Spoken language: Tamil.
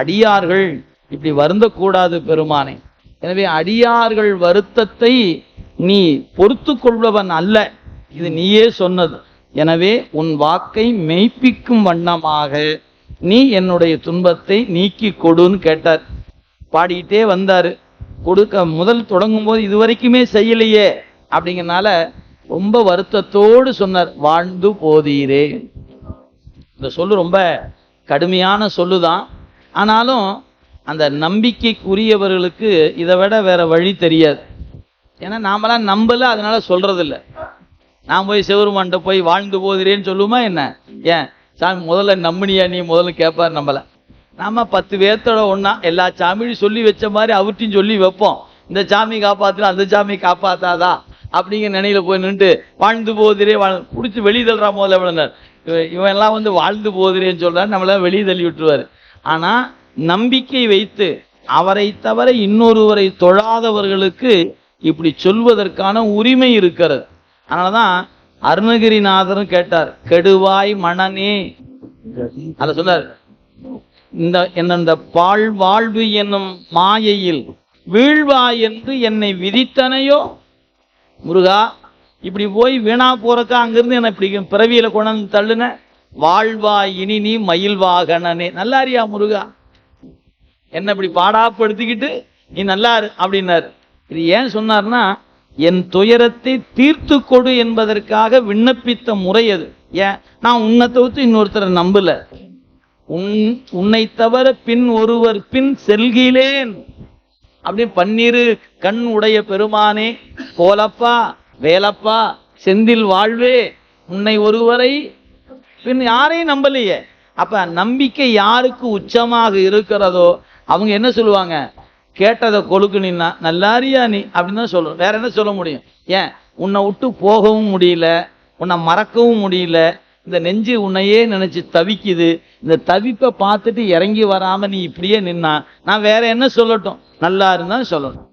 அடியார்கள் இப்படி வருந்தக்கூடாது பெருமானே. எனவே அடியார்கள் வருத்தத்தை நீ பொறுத்து கொள்பவன் அல்ல. இது நீயே சொன்னது. எனவே உன் வாக்கை மெய்ப்பிக்கும் வண்ணமாக நீ என்னுடைய துன்பத்தை நீக்கி கொடுன்னு கேட்டார். பாடிக்கிட்டே வந்தார். கொடுக்க முதல் தொடங்கும் போது இது வரைக்குமே செய்யலையே அப்படிங்கறனால ரொம்ப வருத்தத்தோடு சொன்னார். வாழ்ந்து போதீரே. இந்த சொல்லு ரொம்ப கடுமையான சொல்லுதான். ஆனாலும் அந்த நம்பிக்கைக்குரியவர்களுக்கு இதை விட வேற வழி தெரியாது. ஏன்னா நாமெல்லாம் நம்பலை அதனால சொல்றதில்ல. நான் போய் சிவருமான்ட்ட போய் வாழ்ந்து போகிறேன்னு சொல்லுமா என்ன? ஏன்? சாமி முதல்ல நம்பினியா? நீ முதல்ல கேட்பார் நம்மளை. நாம பத்து பேர்த்தோட ஒன்றா எல்லா சாமியும் சொல்லி வச்ச மாதிரி அவர்ட்டையும் சொல்லி வைப்போம். இந்த சாமி காப்பாத்துல அந்த சாமி காப்பாத்தாதா? அப்படிங்கிற நினையில போய் நின்று வாழ்ந்து போதிரே வாழ் பிடிச்சி வெளியே தள்ளுறா முதல்ல இவன். எல்லாம் வந்து வாழ்ந்து போதிரேன்னு சொல்றாரு நம்மளாம் வெளியே தள்ளி விட்டுருவாரு. ஆனா நம்பிக்கை வைத்து அவரை தவிர இன்னொருவரை தொழாதவர்களுக்கு இப்படி சொல்வதற்கான உரிமை இருக்கிறது. அதனாலதான் அருணகிரிநாதரும் கேட்டார் கெடுவாய் மணனே. அத சொன்னார் இந்த இந்த பால் வாழ்வு என்னும் மாயையில் வீழ்வாய் என்று என்னை விதித்தனையோ? முருகா இப்படி போய் வீணா போறக்கா அங்கிருந்து என்னை இப்படி பிறவியில கொண்டாந்து தள்ளுன. வாழ்வாய் இனி நீ மயில் வாகனனே நல்லாரியா முருகா? என்ன இப்படி பாடாப்படுத்திக்கிட்டு நீ நல்லாரு அப்படின்னாரு. இது ஏன் சொன்னார்னா என் துயரத்தை தீர்த்து கொடு என்பதற்காக விண்ணப்பித்த முறை அது. ஏன்? நான் உன்னை தவிர்த்து இன்னொருத்தரை நம்பல. உன் உன்னை தவிர பின் ஒருவர் பின் செல்கிலேன் அப்படி பன்னிரு கண் உடைய பெருமானே போலப்பா வேலப்பா செந்தில் வாழ்வே உன்னை ஒருவரை பின் யாரையும் நம்பலையே. அப்ப நம்பிக்கை யாருக்கு உச்சமாக இருக்கிறதோ அவங்க என்ன சொல்லுவாங்க? கேட்டதை கொழுக்கு நின்னா நல்லாரியா நீ? அப்படின்னு தான் சொல்லணும் வேற என்ன சொல்ல முடியும்? ஏன்? உன்னை விட்டு போகவும் முடியல உன்னை மறக்கவும் முடியல இந்த நெஞ்சு உன்னையே நினைச்சு தவிக்குது இந்த தவிப்பை பார்த்துட்டு இறங்கி வராம நீ இப்படியே நின்னா நான் வேற என்ன சொல்லட்டும்? நல்லா இருந்தா சொல்லணும்.